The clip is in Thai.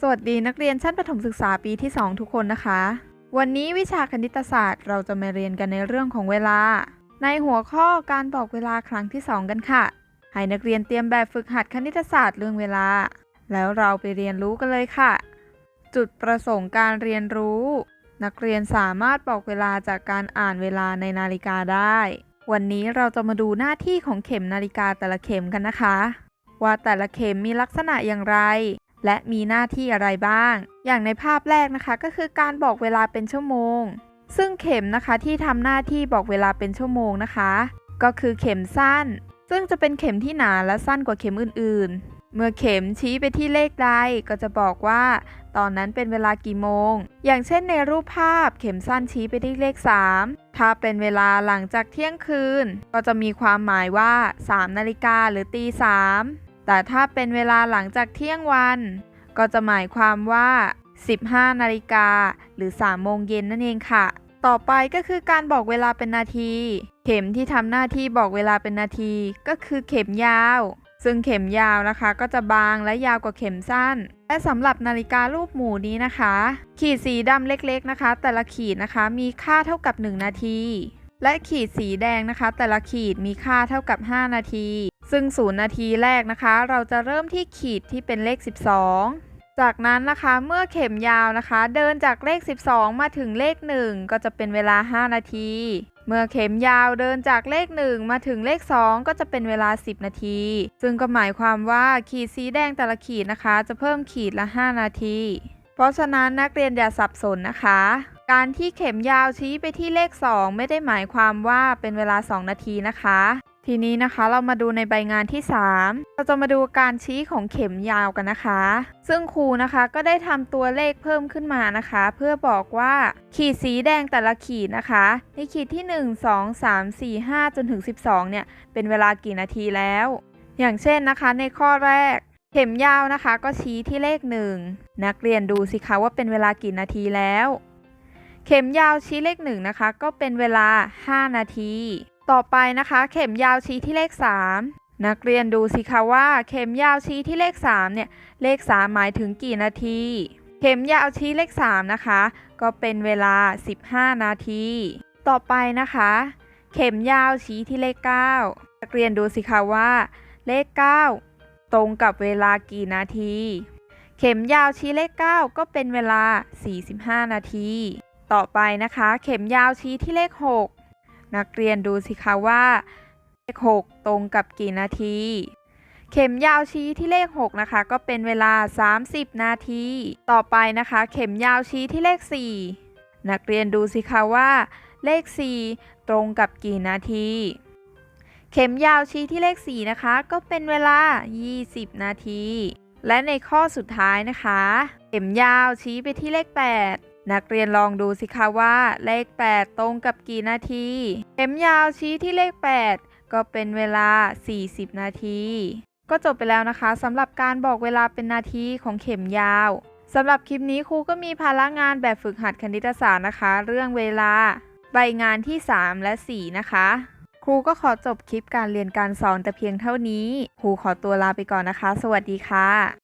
สวัสดีนักเรียนชั้นประถมศึกษาปีที่ 2 ทุกคนนะคะ วันนี้วิชาคณิตศาสตร์เราจะมาเรียนกันในเรื่องของเวลา ในหัวข้อการบอกเวลาครั้งที่ 2 กันค่ะ ให้นักเรียนเตรียมแบบฝึกหัดคณิตศาสตร์เรื่องเวลา แล้วเราไปเรียนรู้กันเลยค่ะ จุดประสงค์การเรียนรู้ นักเรียนสามารถบอกเวลาจากการอ่านเวลาในนาฬิกาได้ วันนี้เราจะมาดูหน้าที่ของเข็มนาฬิกาแต่ละเข็มกันนะคะ ว่าแต่ละเข็มมีลักษณะอย่างไร และมีหน้าที่อะไรบ้าง อย่างในภาพแรกนะคะ ก็คือการบอกเวลาเป็นชั่วโมง ซึ่งเข็มนะคะที่ทำหน้าที่บอกเวลาเป็นชั่วโมงนะคะ ก็คือเข็มสั้น ซึ่งจะเป็นเข็มที่หนาและสั้นกว่าเข็มอื่นๆ เมื่อเข็มชี้ไปที่เลขใดก็จะบอกว่า ตอนนั้นเป็นเวลากี่โมง อย่างเช่นในรูปภาพเข็มสั้นชี้ไปที่เลข 3 ถ้าเป็นเวลาหลังจากเที่ยงคืน ก็จะมีความหมายว่า 3 นาฬิกาหรือตี3 แต่ถ้าเป็นเวลาหลังจากเที่ยงวัน ก็จะหมายความว่า 15 นาฬิกาหรือ 3 โมงเย็นนั่นเองค่ะ ต่อไปก็คือการบอกเวลาเป็นนาที เข็มที่ทำหน้าที่บอกเวลาเป็นนาที ก็คือเข็มยาว ซึ่งเข็มยาวนะคะ ก็จะบางและยาวกว่าเข็มสั้น และสำหรับนาฬิการูปหมูนี้นะคะ ขีดสีดำเล็กๆนะคะ แต่ละขีดนะคะมีค่าเท่ากับ 1 นาทีและขีดสีแดงนะคะ แต่ละขีดมีค่าเท่ากับ 5 นาที ซึ่ง 0 นาทีแรกนะคะ เราจะเริ่มที่ขีดที่เป็นเลข 12 จากนั้นนะคะเมื่อเข็มยาวนะคะ เดินจากเลข 12 มาถึงเลข 1 ก็จะเป็นเวลา 5 นาที เมื่อเข็มยาวเดินจากเลข 1 มาถึงเลข 2 ก็จะเป็นเวลา 10 นาที ซึ่งก็หมายความว่าขีดสีแดงแต่ละขีดนะคะ จะเพิ่มขีดละ 5 นาที เพราะฉะนั้นนักเรียนอย่าสับสนนะคะการที่เข็มยาวชี้ไปที่เลข 2 ไม่ได้หมายความว่าเป็นเวลา 2 นาทีนะคะ ทีนี้นะคะเรามาดูในใบงานที่ 3 เราจะมาดูการชี้ของเข็มยาวกันนะคะ ซึ่งครูนะคะก็ได้ทำตัวเลขเพิ่มขึ้นมานะคะ เพื่อบอกว่าขีดสีแดงแต่ละขีดนะคะ ในขีดที่ 1 2 3 4 5 จนถึง 12 เนี่ย เป็นเวลากี่นาทีแล้ว อย่างเช่นนะคะในข้อแรก เข็มยาวนะคะ ก็ชี้ที่เลข 1 นักเรียนดูสิคะว่าเป็นเวลากี่นาทีแล้ว เข็มยาวชี้เลข1นะคะ ก็เป็นเวลา 5 นาที ต่อไปนะคะ เข็มยาวชี้ที่เลข 3 นักเรียนดูสิคะว่า เข็มยาวชี้ที่เลข 3 เนี่ย เลข 3 หมายถึงกี่นาที เข็มยาวชี้เลข 3 นะคะ ก็เป็นเวลา 15 นาที ต่อไปนะคะ เข็มยาวชี้ที่เลข 9 นักเรียนดูสิคะว่า เลข 9 ตรงกับเวลากี่นาที เข็มยาวชี้เลข 9 ก็เป็นเวลา 45 นาที ต่อไปนะคะ เข็มยาวชี้ที่เลข 6 นักเรียนดูสิคะว่า เลข 6 ตรงกับกี่นาที เข็มยาวชี้ที่เลข 6 นะคะ ก็เป็นเวลา 30 นาที ต่อไปนะคะ เข็มยาวชี้ที่เลข 4 นักเรียนดูสิคะว่า เลข 4 ตรงกับกี่นาที เข็มยาวชี้ที่เลข 4 นะคะ ก็เป็นเวลา 20 นาที และในข้อสุดท้ายนะคะ เข็มยาวชี้ไปที่เลข 8 นักเรียนลองดูสิคะว่าเลข 8 ตรงกับกี่นาที เข็มยาวชี้ที่เลข 8 ก็เป็นเวลา 40 นาที ก็จบไปแล้วนะคะสำหรับการบอกเวลาเป็นนาทีของเข็มยาวสำหรับคลิปนี้ครูก็มีภาระงานแบบฝึกหัดคณิตศาสตร์นะคะ เรื่องเวลา ใบงานที่ 3 และ 4 นะคะ ครูก็ขอจบคลิปการเรียนการสอนแต่เพียงเท่านี้ ครูขอตัวลาไปก่อนนะคะ สวัสดีค่ะ